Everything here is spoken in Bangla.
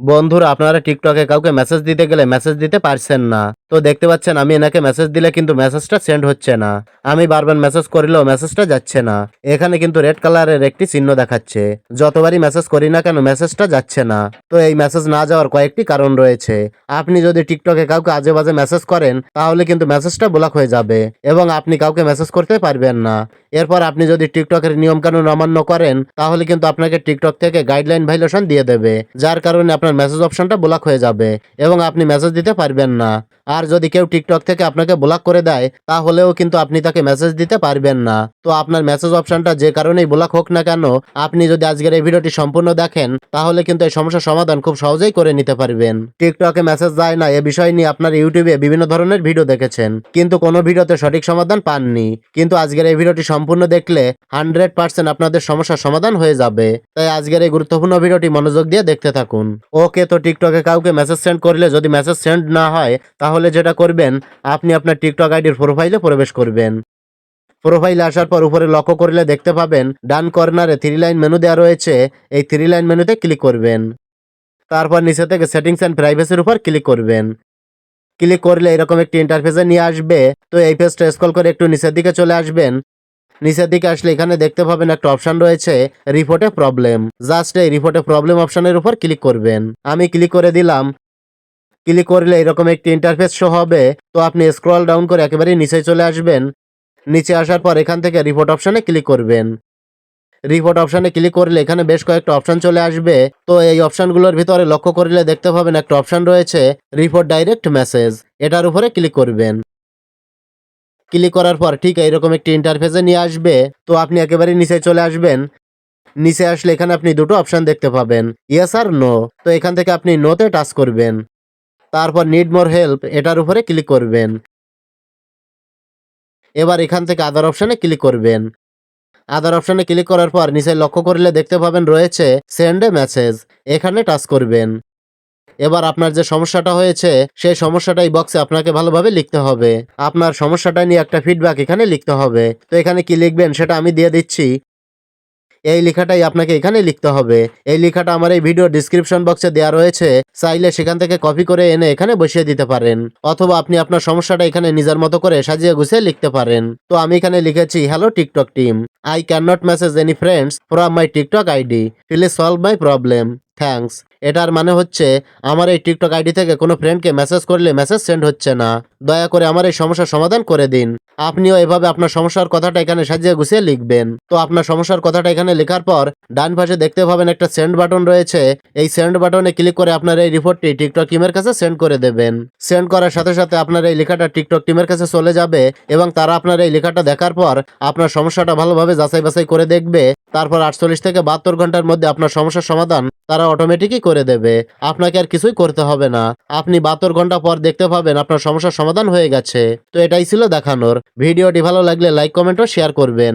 বন্ধুরা আপনারা টিকটকে কাউকে মেসেজ দিতে গেলে মেসেজ দিতে পারছেন না। তো দেখতে পাচ্ছেন, আমি এনাকে মেসেজ দিলে কিন্তু মেসেজটা সেন্ড হচ্ছে না। আমি বারবার মেসেজ করলেও মেসেজটা যাচ্ছে না। এখানে কিন্তু রেড কালারের একটি চিহ্ন দেখাচ্ছে। যতবারই মেসেজ করি না কেন মেসেজটা যাচ্ছে না। তো এই মেসেজ না যাওয়ার কয়েকটি কারণ রয়েছে। আপনি যদি টিকটকে কাউকে আজে বাজে মেসেজ করেন, তাহলে কিন্তু মেসেজটা ব্লক হয়ে যাবে এবং আপনি কাউকে মেসেজ করতে পারবেন না। এরপর আপনি যদি টিকটকের নিয়মকানুন অমান্য করেন, তাহলে কিন্তু আপনাকে টিকটক থেকে গাইডলাইন ভাইলেশন দিয়ে দেবে। যার কারণে আপনার মেসেজ অপশনটা ব্লক হয়ে যাবে এবং আপনি মেসেজ দিতে পারবেন না। আর যদি কেউ টিকটক থেকে আপনাকে ব্লক করে দেয়, তাহলেও কিন্তু আপনি তাকে মেসেজ দিতে পারবেন না। তো আপনার মেসেজ অপশনটা যে কারণেই ব্লক হোক না কেন, আপনি যদি আজকের এই ভিডিওটি সম্পূর্ণ দেখেন, তাহলে কিন্তু এই সমস্যার সমাধান খুব সহজেই করে নিতে পারবেন। টিকটকে মেসেজ যায় না, এ বিষয় নিয়ে আপনার ইউটিউবে বিভিন্ন ধরনের ভিডিও দেখেছেন। কিন্তু কোনো ভিডিওতে সঠিক সমাধান পাননি। কিন্তু আজকের এই ভিডিওটি সম্পূর্ণ দেখলে হান্ড্রেড পার্সেন্ট আপনাদের সমস্যার সমাধান হয়ে যাবে। তাই আজকের এই গুরুত্বপূর্ণ ভিডিওটি মনোযোগ দিয়ে দেখতে থাকুন। ওকে, তো টিকটকে কাউকে মেসেজ সেন্ড করলে যদি মেসেজ সেন্ড না হয়, তাহলে যেটা করবেন, আপনি আপনার টিকটক আইডির প্রোফাইলে প্রবেশ করবেন। প্রোফাইলে আসার পর উপরে লক্ষ্য করলে দেখতে পাবেন, ডান কর্নারে থ্রি লাইন মেনু দেওয়া রয়েছে, এই থ্রি লাইন মেনুতে ক্লিক করবেন। তারপর নিচে থেকে সেটিংস অ্যান্ড প্রাইভেসির উপর ক্লিক করবেন। ক্লিক করলে এরকম একটি ইন্টারফেসে নিয়ে আসবে, তো এই পেজটা স্ক্রল করে একটু নিচের দিকে চলে আসবেন। নিচের দিকে আসলে এখানে দেখতে পাবেন একটা অপশন রয়েছে রিপোর্টে প্রবলেম জাস্ট এই রিপোর্টে প্রবলেম অপশনের উপর ক্লিক করবেন। আমি ক্লিক করে দিলাম ক্লিক করলে এরকম একটি ইন্টারফেস শো হবে। তো আপনি স্ক্রল ডাউন করে একেবারে নিচে চলে আসবেন। নিচে আসার পর এখান থেকে রিপোর্ট অপশানে ক্লিক করবেন। রিপোর্ট অপশানে ক্লিক করলে এখানে বেশ কয়েকটা অপশান চলে আসবে। তো এই অপশানগুলোর ভিতরে লক্ষ্য করলে দেখতে পাবেন একটা অপশান রয়েছে রিপোর্ট ডাইরেক্ট মেসেজ এটার উপরে ক্লিক করবেন। ক্লিক করার পর ঠিক এইরকম একটি ইন্টারফেসে নিয়ে আসবে। তো আপনি একেবারে নিচে চলে আসবেন। নিচে আসলে এখানে আপনি দুটো অপশান দেখতে পাবেন ইয়েস আর নো তো এখান থেকে আপনি নোতে টাচ করবেন। তারপর নিড মোর হেল্প এটার উপরে ক্লিক করবেন। এবার এখান থেকে আদার অপশনে ক্লিক করবেন। আদার অপশনে ক্লিক করার পর নিচে লক্ষ্য করলে দেখতে পাবেন রয়েছে সেন্ড এ মেসেজ এখানে টাচ করবেন। এবার আপনার যে সমস্যাটা হয়েছে, সেই সমস্যাটা এই বক্সে আপনাকে ভালোভাবে লিখতে হবে। আপনার সমস্যাটা নিয়ে একটা ফিডব্যাক এখানে লিখতে হবে। তো এখানে কি লিখবেন সেটা আমি দিয়ে দিচ্ছি। এই লেখাটাই আপনাকে এখানে লিখতে হবে। এই লেখাটা আমার এই ভিডিও ডিসক্রিপশন বক্সে দেওয়া রয়েছে। চাইলে সেখান থেকে কপি করে এনে এখানে বসিয়ে দিতে পারেন। অথবা আপনি আপনার সমস্যাটা এখানে নিজের মতো করে সাজিয়ে গুছিয়ে লিখতে পারেন। তো আমি এখানে লিখেছি hello TikTok team I can not message any friends from my TikTok ID please solve my problem thanks এটার মানে হচ্ছে, আমার এই টিকটক আইডি থেকে কোনো ফ্রেন্ডকে মেসেজ করলে মেসেজ সেন্ড হচ্ছে না। দয়া করে আমার এই সমস্যার সমাধান করে দিন। আপনিও এভাবে আপনার সমস্যার কথাটা এখানে সাজিয়ে গুছিয়ে লিখবেন। তো আপনার সমস্যার কথাটা এখানে লেখার পর, ডান পাশে দেখতে পাবেন একটা সেন্ড বাটন রয়েছে। এই সেন্ড বাটনে ক্লিক করে আপনার এই রিপোর্টটি টিকটক টিমের কাছে সেন্ড করে দেবেন। সেন্ড করার সাথে সাথে আপনার এই লেখাটা টিকটক টিমের কাছে চলে যাবে এবং তারা আপনার এই লেখাটা দেখার পর আপনার সমস্যাটা ভালোভাবে যাচাই বাছাই করে দেখবে, তারপর আটচল্লিশ থেকে বাহাত্তর ঘণ্টার মধ্যে আপনার সমস্যার সমাধান তারা অটোমেটিকই করে দেবে। আপনাকে আর কিছুই করতে হবে না। আপনি বাহাত্তর ঘণ্টা পর দেখতে পাবেন আপনার সমস্যার সমাধান হয়ে গেছে। তো এটাই ছিল দেখানোর। ভিডিওটি ভালো লাগলে লাইক কমেন্ট ও শেয়ার করবেন।